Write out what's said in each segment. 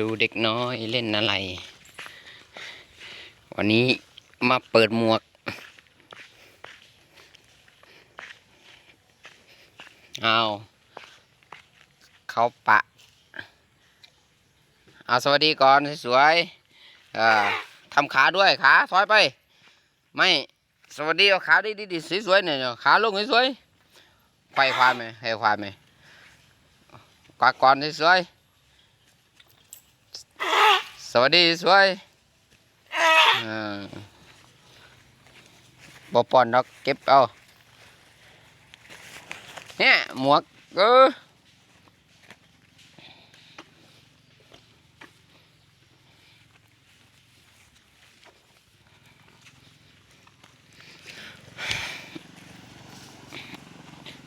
ดูเด็กน้อยเล่นอะไร วันนี้มาเปิดหมวก เอาเขาปะ เอาสวัสดีก่อนสวยๆทำขาด้วยขาถอยไป ไม่ สวัสดีเอาขาดีดีๆสวยๆเนี่ยขาลงสวยๆไปความไหมให้ความไหมกวาดก่อนสวยๆ สวัสดีสวยอ่าบปอนดอกเก็บเอาเนี่ยหมวกเออ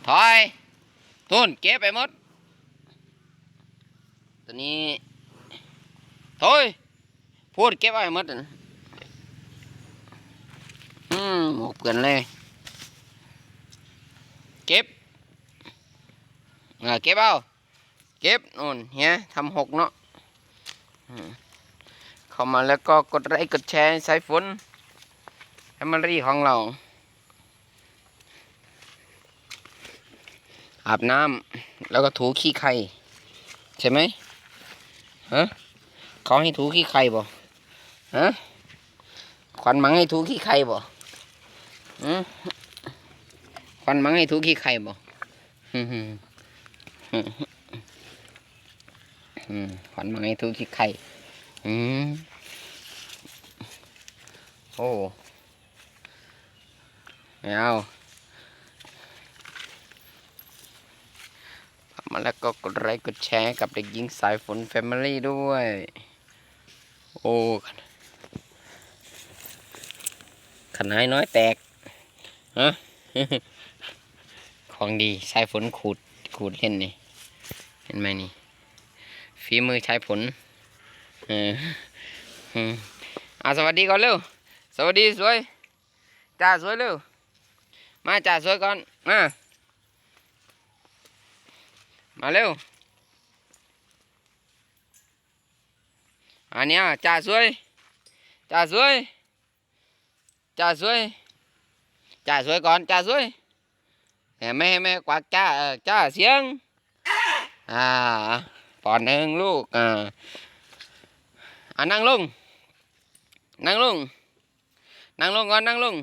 ถอยทุนเก็บไปหมดตัวนี้ ถยพูดเก็บไว้หมดน่ะอืมหมกเปื่อนเลย เก็บอ่าเก็บเอา เก็บนู่นเฮียทำหกเนาะเข้ามาแล้วก็กดไลค์กดแชร์สายฝนแอมมารีของเรา อาบน้ำแล้วก็ถูขี้ไข่ ใช่ไหมฮะ เขาให้ถูขี้ไข่บ่ฮะขวัญมังให้ถูขี้ไข่บ่อืมขวัญมังให้ถูขี้ไข่บ่ฮึ่มอืมขวัญมังให้ถูขี้ไข่อืมโอ้ไม่เอามาแล้วก็กดไลค์กดแชร์กับเด็กหญิงสายฝนแฟมิลี่ด้วย โอ้ขนาดน้อยแตกฮะของดีสายฝนขูดขูดเล่นนี่ เห็นไหมนี่ฝีมือใชายฝนเอออืมอะสวัสดีก่อนเร็ว สวัสดีสวยจ้าสวยเร็ว มาจ้าสวยก่อน มา มาเร็ว อันเนี้ยจ่าสวยจ่าสวยจ่าสวยจ่าสวยก่อนจ่าสวยแม่แม่กวาดจ้าจ้าเสียงอ่าปอนหนึ่งลูกอ่าอ่านั่งลงนั่งลงนั่งลงก่อนนั่งลง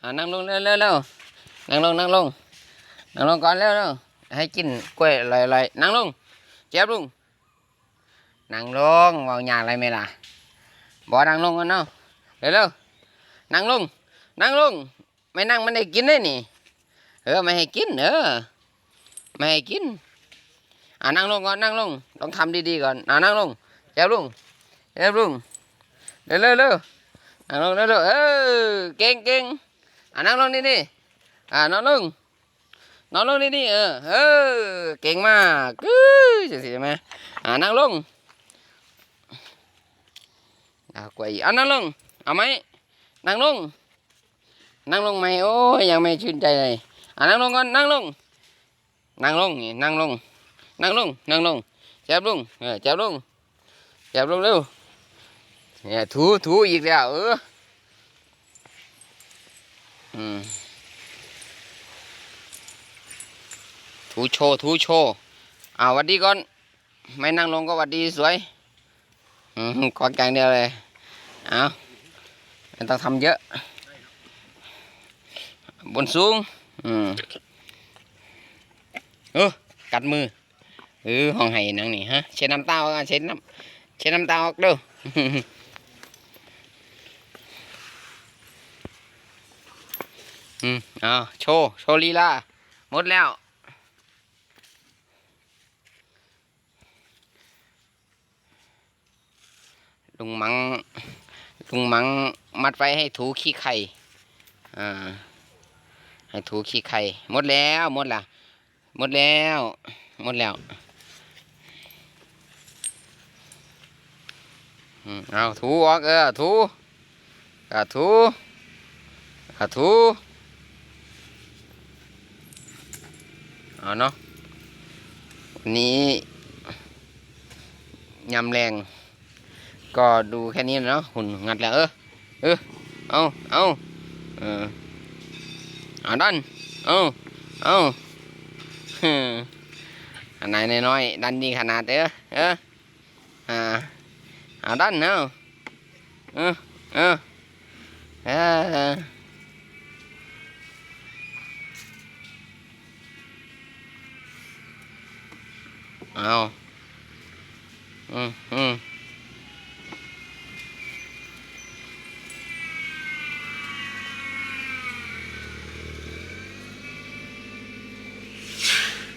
อ่านั่งลงเร็วเร็วเร็วนั่งลงนั่งลงนั่งลงก่อนเร็วเร็วให้กินกล้วยลอยๆนั่งลงเจ็บลุง นั่งลงวางยาอะไรไหมล่ะบอกนั่งลงกันเนาะเร็วๆนั่งลง นั่งลง ไม่นั่งไม่ได้กินเลยนี่ เออไม่ให้กินเออไม่ให้กินอ่านั่งลงก่อนนั่งลงต้องทำดีๆก่อนอ่านั่งลงเจ็บลุงเจ็บลุงเร็วๆเร็วๆนั่งลงเร็วๆเออเก่งเก่งอ่านั่งลงนี่นี่อ่านั่งลงนอนลงนี่นี่เออเออเก่งมากกึ้จะสิไหมอ่านั่งลง อ่ากวยอ่านั่งลง เอาไหมนั่งลง นั่งลงไหมโอ้ยยังไม่ชื่นใจเลยอ่านั่งลงก่อนนั่งลง นั่งลงนี่นั่งลง นั่งลง นั่งลงเจ็บลงเออจ็บลงจ็บลงเร็วเนี่ยถูถูอีกแล้วเอออืมถูโชว์ถูโชว์อ่าหวัดดีก่อน ไม่นั่งลงก็หวัดดีสวย อืมกอดกันเดียวเลย เอาไม่ต้องทำเยอะ บนสูง อืมเออกัดมือเออห้องไห้นังนี่ฮะเช็ดน้ำตาออกเช็ดน้ำเช็ดน้ำตาออกด้ออืมอ้าวโชว์ โชว์ลีลาหมดแล้วลุงมัง ลุงมังมัดไว้ให้ถูขี้ไข่อ่าให้ถูขี้ไข่หมดแล้วหมดละหมดแล้วหมดแล้วเอาถูออกเออถูอะถูอะถูเอาเนาะวันนี้ยำแรง ก็ดูแค่นี้เนาะหุ่นงัดแล้วเออเออเอาเอาเออเอาดันเอาเอาฮึอันไหนน้อยๆดันดีขนาดเออเอออ่าเอาดันเอาเออเออเออเอาอืมอืม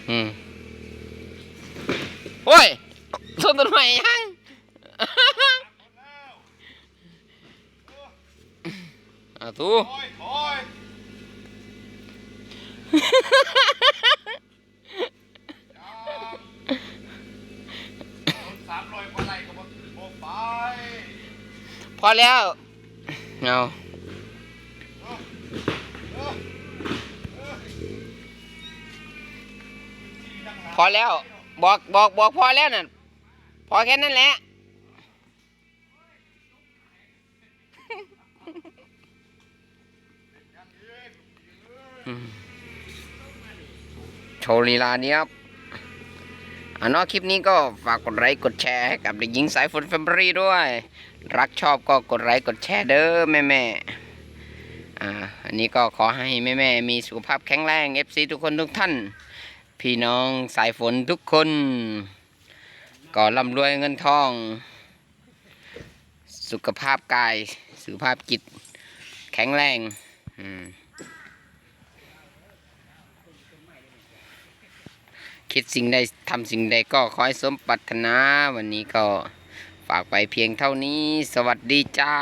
อืมโอ้ยส้นต้นไม้ยังอะตูโอ้ยโอ้ยสามร้อยกว่าไร่ก็บ่บ่ไปพอแล้ว เอา ที่ทั้งหลาย พอแล้ว บอกบอกบอกพอแล้วน่ะพอแค่นั้นแหละโชว์ลีลานี้ครับอะเนาะคลิปนี้ก็ฝากกดไลค์กดแชร์ให้กับเด็กหญิงสายฝนแฟมิลี่ด้วย รักชอบก็กดไลค์กดแชร์เด้อแม่แม่อ่าอันนี้ก็ขอให้แม่แม่มีสุขภาพแข็งแรง FC ทุกคนทุกท่าน พี่น้องสายฝนทุกคนก็ร่ำรวยเงินทอง สุขภาพกาย สุขภาพจิต แข็งแรงคิดสิ่งใดทำสิ่งใดก็ขอให้สมปรารถนา วันนี้ก็ฝากไปเพียงเท่านี้ สวัสดีจ้า